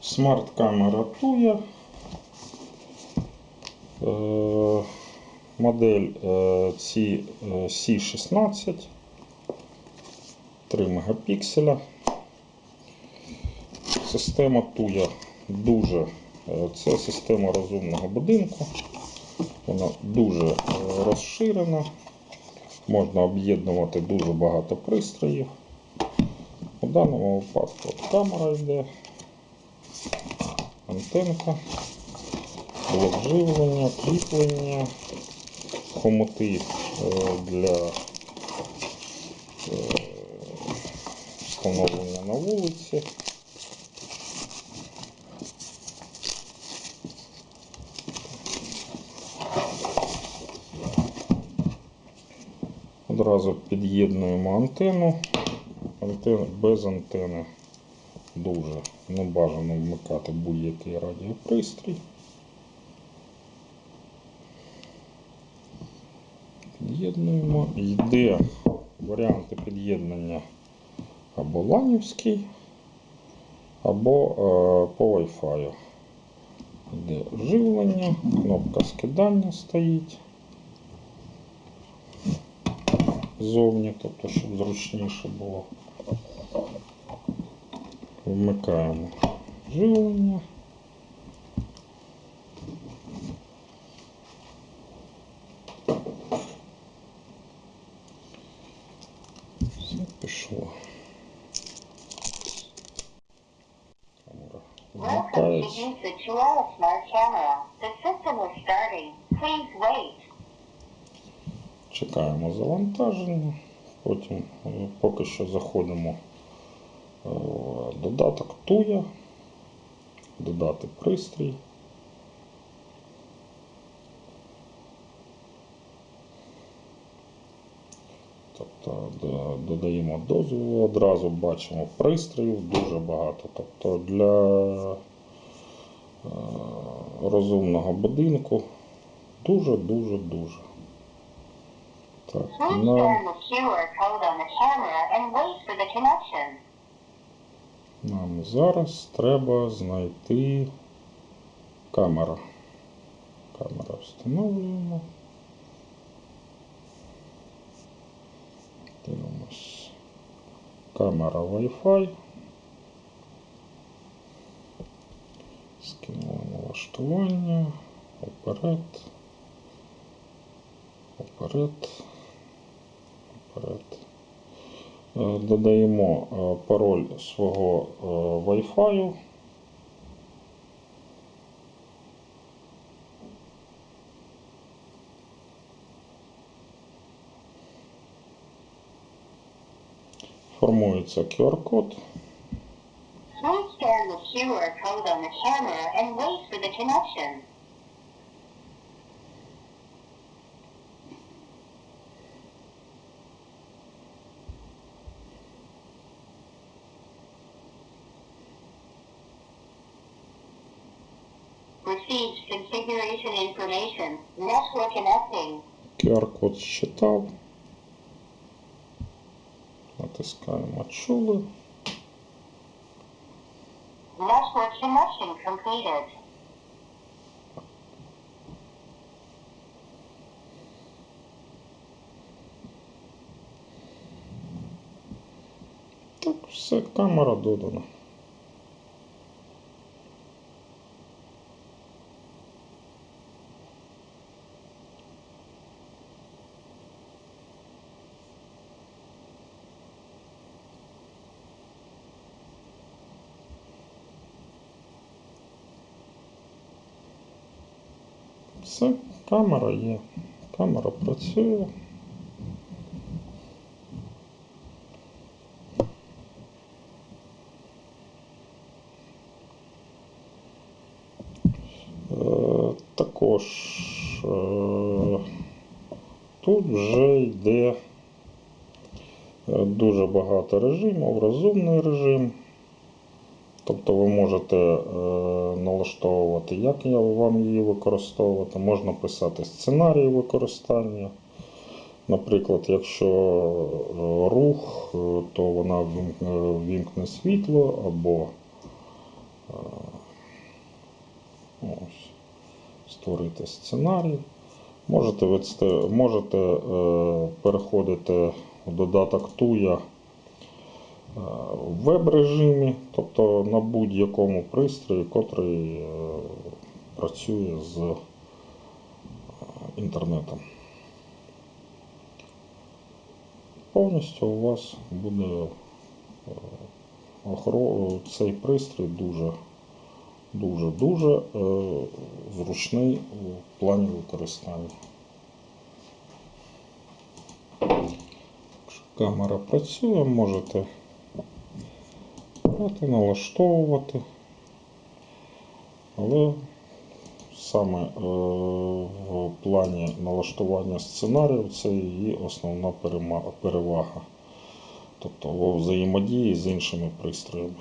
Смарт-камера Tuya. Е, Модель е, C- е, C16. 3 мегапікселя. Система Tuya дуже. е, Це система розумного будинку. Вона дуже е, розширена. Можна об'єднувати дуже багато пристроїв. У даному випадку камера йде, антенка, блок живлення, кріплення, хомути е, для е, встановлення на вулиці. Одразу під'єднуємо антенну. Антен, без антени дуже не бажано вмикати будь-який радіопристрій. Під'єднуємо. Йде варіанти під'єднання або ланівський, або е, по Wi-Fi. Йде живлення, кнопка скидання стоїть. ззовні, тобто, щоб зручніше було. Вмикаємо живлення. Все пішло. Камера вмикається. Чекаємо завантаження. Потім е, поки що заходимо додаток Туя, додати пристрій. Тобто додаємо дозволу, одразу бачимо пристроїв дуже багато. Тобто для е, розумного будинку дуже-дуже дуже. Так, на, scan the QR code on the camera and wait for the connection. Нам зараз треба знайти камера. Камера встановлюємо. Дивимось. Камера Wi-Fi. Скинули налаштування. Оперед. Оперед. Оперед. Е, Додаємо е, пароль свого е, Wi-Fi. Формується QR-код. Please scan the QR code on the camera and wait for the connection. Received configuration information. Network connecting. QR-код считав. Натискаємо чули. Network connection completed. Так, все, камера додана. Все, камера є. Камера працює. Е, Також е, тут вже йде е, дуже багато режимів, розумний режим. Тобто ви можете е, налаштовувати, як я вам її використовувати, можна писати сценарії використання, Наприклад, якщо е, рух, е, то вона вім- е, вімкне світло або ось, створити сценарій. Можете, можете е, переходити в додаток Туя в веб-режимі, тобто на будь-якому пристрої, котрий е, працює з е, інтернетом. Повністю у вас буде е, цей пристрій дуже дуже дуже е, зручний у плані використання. Камера працює, можете брати, налаштовувати, але саме е, в плані налаштування сценарію це її основна перевага. Тобто взаємодії з іншими пристроями.